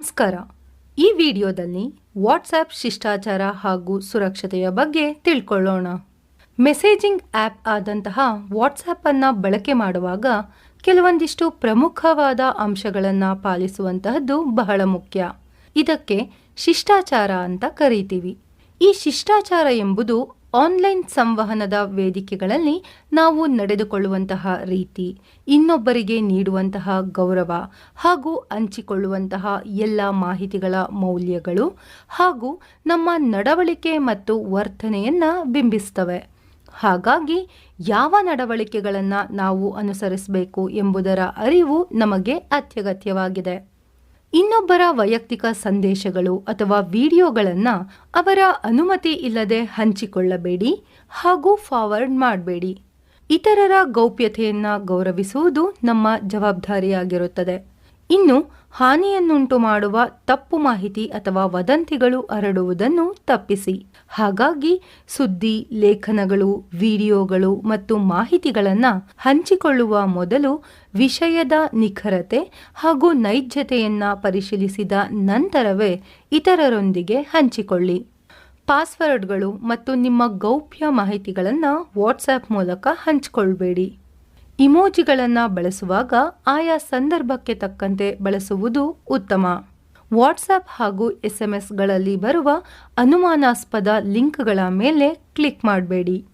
ನಮಸ್ಕಾರ. ಈ ವಿಡಿಯೋದಲ್ಲಿ ವಾಟ್ಸ್ಆ್ಯಪ್ ಶಿಷ್ಟಾಚಾರ ಹಾಗೂ ಸುರಕ್ಷತೆಯ ಬಗ್ಗೆ ತಿಳ್ಕೊಳ್ಳೋಣ. ಮೆಸೇಜಿಂಗ್ ಆ್ಯಪ್ ಆದಂತಹ ವಾಟ್ಸ್ಆ್ಯಪನ್ನು ಬಳಕೆ ಮಾಡುವಾಗ ಕೆಲವೊಂದಿಷ್ಟು ಪ್ರಮುಖವಾದ ಅಂಶಗಳನ್ನು ಪಾಲಿಸುವಂತಹದ್ದು ಬಹಳ ಮುಖ್ಯ. ಇದಕ್ಕೆ ಶಿಷ್ಟಾಚಾರ ಅಂತ ಕರೀತೀವಿ. ಈ ಶಿಷ್ಟಾಚಾರ ಎಂಬುದು ಆನ್ಲೈನ್ ಸಂವಹನದ ವೇದಿಕೆಗಳಲ್ಲಿ ನಾವು ನಡೆದುಕೊಳ್ಳುವಂತಹ ರೀತಿ, ಇನ್ನೊಬ್ಬರಿಗೆ ನೀಡುವಂತಹ ಗೌರವ ಹಾಗೂ ಹಂಚಿಕೊಳ್ಳುವಂತಹ ಎಲ್ಲ ಮಾಹಿತಿಗಳ ಮೌಲ್ಯಗಳು ಹಾಗೂ ನಮ್ಮ ನಡವಳಿಕೆ ಮತ್ತು ವರ್ತನೆಯನ್ನು ಬಿಂಬಿಸ್ತವೆ. ಹಾಗಾಗಿ ಯಾವ ನಡವಳಿಕೆಗಳನ್ನು ನಾವು ಅನುಸರಿಸಬೇಕು ಎಂಬುದರ ಅರಿವು ನಮಗೆ ಅತ್ಯಗತ್ಯವಾಗಿದೆ. ಇನ್ನೊಬ್ಬರ ವೈಯಕ್ತಿಕ ಸಂದೇಶಗಳು ಅಥವಾ ವಿಡಿಯೋಗಳನ್ನು ಅವರ ಅನುಮತಿ ಇಲ್ಲದೆ ಹಂಚಿಕೊಳ್ಳಬೇಡಿ ಹಾಗೂ ಫಾರ್ವರ್ಡ್ ಮಾಡಬೇಡಿ. ಇತರರ ಗೌಪ್ಯತೆಯನ್ನು ಗೌರವಿಸುವುದು ನಮ್ಮ ಜವಾಬ್ದಾರಿಯಾಗಿರುತ್ತದೆ. ಇನ್ನು ಹಾನಿಯನ್ನುಂಟು ಮಾಡುವ ತಪ್ಪು ಮಾಹಿತಿ ಅಥವಾ ವದಂತಿಗಳು ಹರಡುವುದನ್ನು ತಪ್ಪಿಸಿ. ಹಾಗಾಗಿ ಸುದ್ದಿ, ಲೇಖನಗಳು, ವಿಡಿಯೋಗಳು ಮತ್ತು ಮಾಹಿತಿಗಳನ್ನು ಹಂಚಿಕೊಳ್ಳುವ ಮೊದಲು ವಿಷಯದ ನಿಖರತೆ ಹಾಗೂ ನೈಜತೆಯನ್ನ ಪರಿಶೀಲಿಸಿದ ನಂತರವೇ ಇತರರೊಂದಿಗೆ ಹಂಚಿಕೊಳ್ಳಿ. ಪಾಸ್ವರ್ಡ್ಗಳು ಮತ್ತು ನಿಮ್ಮ ಗೌಪ್ಯ ಮಾಹಿತಿಗಳನ್ನು ವಾಟ್ಸ್ಆ್ಯಪ್ ಮೂಲಕ ಹಂಚಿಕೊಳ್ಬೇಡಿ. ಇಮೋಜಿಗಳನ್ನು ಬಳಸುವಾಗ ಆಯಾ ಸಂದರ್ಭಕ್ಕೆ ತಕ್ಕಂತೆ ಬಳಸುವುದು ಉತ್ತಮ. ವಾಟ್ಸಪ್ ಹಾಗೂ ಎಸ್ಎಂಎಸ್ಗಳಲ್ಲಿ ಗಳಲ್ಲಿ ಬರುವ ಅನುಮಾನಾಸ್ಪದ ಲಿಂಕ್ಗಳ ಮೇಲೆ ಕ್ಲಿಕ್ ಮಾಡಬೇಡಿ.